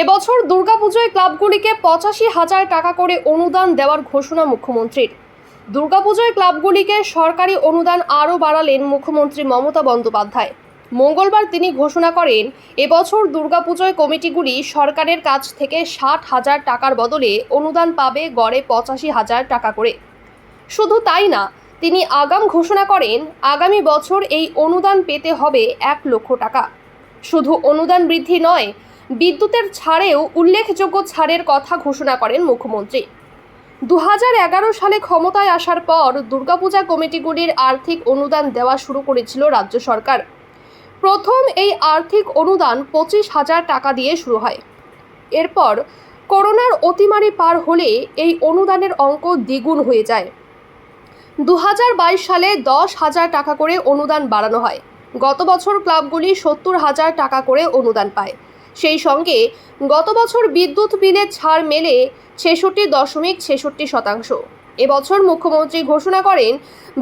এবছর দুর্গাপুজোয় ক্লাবগুলিকে পঁচাশি হাজার টাকা করে অনুদান দেওয়ার ঘোষণা মুখ্যমন্ত্রীর। দুর্গাপুজোয় ক্লাবগুলিকে সরকারি অনুদান আরও বাড়ালেন মুখ্যমন্ত্রী মমতা বন্দ্যোপাধ্যায়। মঙ্গলবার তিনি ঘোষণা করেন, এবছর দুর্গাপুজোয় কমিটিগুলি সরকারের কাছ থেকে ষাট হাজার টাকার বদলে অনুদান পাবে গড়ে পঁচাশি হাজার টাকা করে। শুধু তাই না, তিনি আগাম ঘোষণা করেন, আগামী বছর এই অনুদান পেতে হবে এক লক্ষ টাকা। শুধু অনুদান বৃদ্ধি নয় বিদ্যুতের ছাড়েও উল্লেখযোগ্য ছাড়ের কথা ঘোষণা করেন মুখ্যমন্ত্রী। দু হাজার এগারো সালে ক্ষমতায় আসার পর দুর্গাপূজা কমিটিগুলির আর্থিক অনুদান দেওয়া শুরু করেছিল রাজ্য সরকার। প্রথম এই আর্থিক অনুদান পঁচিশ হাজার টাকা দিয়ে শুরু হয়। এরপর করোনার অতিমারি পার হলে এই অনুদানের অঙ্ক দ্বিগুণ হয়ে যায়। দু হাজার বাইশ সালে দশ হাজার টাকা করে অনুদান বাড়ানো হয়। গত বছর ক্লাবগুলি সত্তর হাজার টাকা করে অনুদান পায়। সেই সঙ্গে গত বছর বিদ্যুৎ বিলে ছাড় মেলে ছেষট্টি দশমিক ছেষট্টি শতাংশ। এবছর মুখ্যমন্ত্রী ঘোষণা করেন,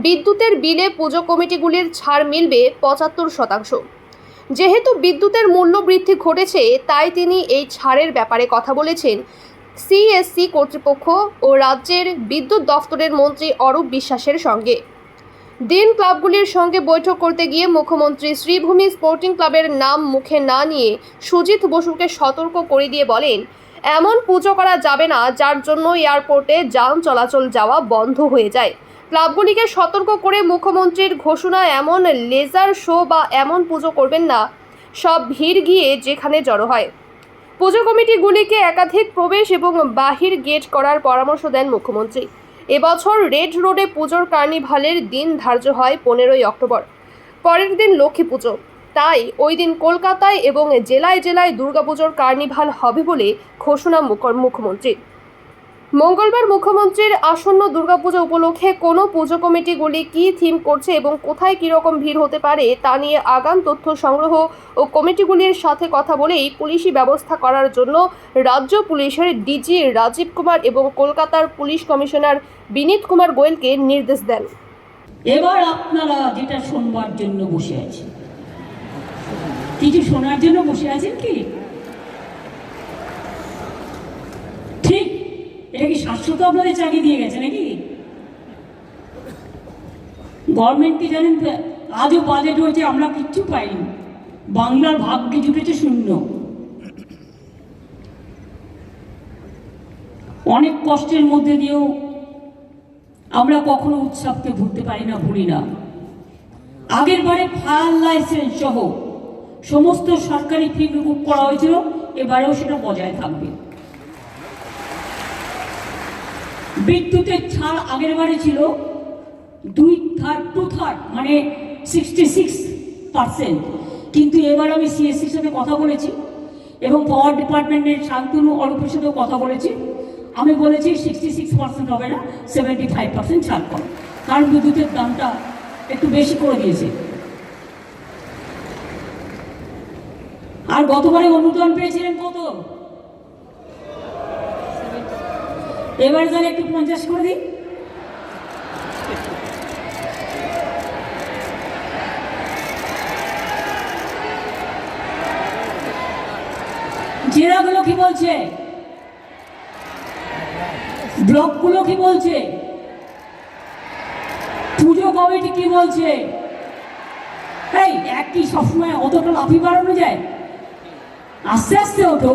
বিদ্যুতের বিলে পুজো কমিটিগুলির ছাড় মিলবে পঁচাত্তর শতাংশ। যেহেতু বিদ্যুতের মূল্য বৃদ্ধি ঘটেছে, তাই তিনি এই ছাড়ের ব্যাপারে কথা বলেছেন সিএসসি কর্তৃপক্ষ ও রাজ্যের বিদ্যুৎ দফতরের মন্ত্রী অরূপ বিশ্বাসের সঙ্গে। দিন ক্লাবগুলির সঙ্গে বৈঠক করতে গিয়ে মুখ্যমন্ত্রী শ্রীভূমি স্পোর্টিং ক্লাবের নাম মুখে না নিয়ে সুজিত বসুকে সতর্ক করে দিয়ে বলেন, এমন পুজো করা যাবে না, যার জন্য এয়ারপোর্টে যান চলাচল যাওয়া বন্ধ হয়ে যায়। ক্লাবগুলিকে সতর্ক করে মুখ্যমন্ত্রীর ঘোষণা এমন লেজার শো বা এমন পুজো করবেন না, সব ভিড় গিয়ে যেখানে জড়ো হয়। পুজো কমিটিগুলিকে একাধিক প্রবেশ এবং বাহির গেট করার পরামর্শ দেন মুখ্যমন্ত্রী। এবছর রেড রোডে পুজোর কার্নিভালের দিন ধার্য হয় পনেরোই অক্টোবর। পরের দিন লক্ষ্মী পুজো। তাই ওই দিন কলকাতায় এবং জেলায় জেলায় দুর্গাপুজোর কার্নিভাল হবে বলে ঘোষণা মুখ্যমন্ত্রী মঙ্গলবার মুখ্যমন্ত্রীর আসন্ন দুর্গাপুজো উপলক্ষে কোনো পুজো কমিটিগুলি কী থিম করছে এবং কোথায় কীরকম ভিড় হতে পারে তা নিয়ে আগাম তথ্য সংগ্রহ ও কমিটিগুলির সাথে কথা বলেই পুলিশি ব্যবস্থা করার জন্য রাজ্য পুলিশের ডিজি রাজীব কুমার এবং কলকাতার পুলিশ কমিশনার বিনীত কুমার গোয়েলকে নির্দেশ দেন। এবার আপনারা যেটা শোনবার জন্য বসে আছেন। কিছু শোনার জন্য বসে আছেন কি ঠিক এটা তো আপনাদের চাকরি দিয়ে গেছে নাকি? গভর্নমেন্টকে জানেন আজও বাজেট হয়েছে আমরা কিচ্ছু পাইনি। বাংলার ভাগ্যে জুটেছে শূন্য। অনেক কষ্টের মধ্যে দিয়েও আমরা কখনো উৎসবকে ভুলতে পারি না, ভুলি না। আগের বারে ফায়ার লাইসেন্স সহ সমস্ত সরকারি ফি মুকুব করা হয়েছিল, এবারেও সেটা বজায় থাকবে। বিদ্যুতের ছাড় আগের বারে ছিল দুই থার্ড টু থার্ড মানে সিক্সটি সিক্স পার্সেন্ট কিন্তু এবার আমি সিএসসির সাথে কথা বলেছি এবং পাওয়ার ডিপার্টমেন্টের শান্তনু অরূপের সাথেও কথা বলেছি। আমি বলেছি সিক্সটি সিক্স পার্সেন্ট হবে না সেভেন্টি ফাইভ পার্সেন্ট ছাড় করো। কারণ বিদ্যুতের দামটা একটু বেশি করে দিয়েছে। আর গতবারে অনুদান পেয়েছিলেন কত? এবার তাহলে একটু পঞ্চাশ করে দিই। জেলাগুলো কি বলছে? ব্লকগুলো কি বলছে? পুজো কমিটি কি বলছে? এই একই সবসময় অতটা লাফি বাড়ানো যায়। আস্তে আস্তে ওঠো।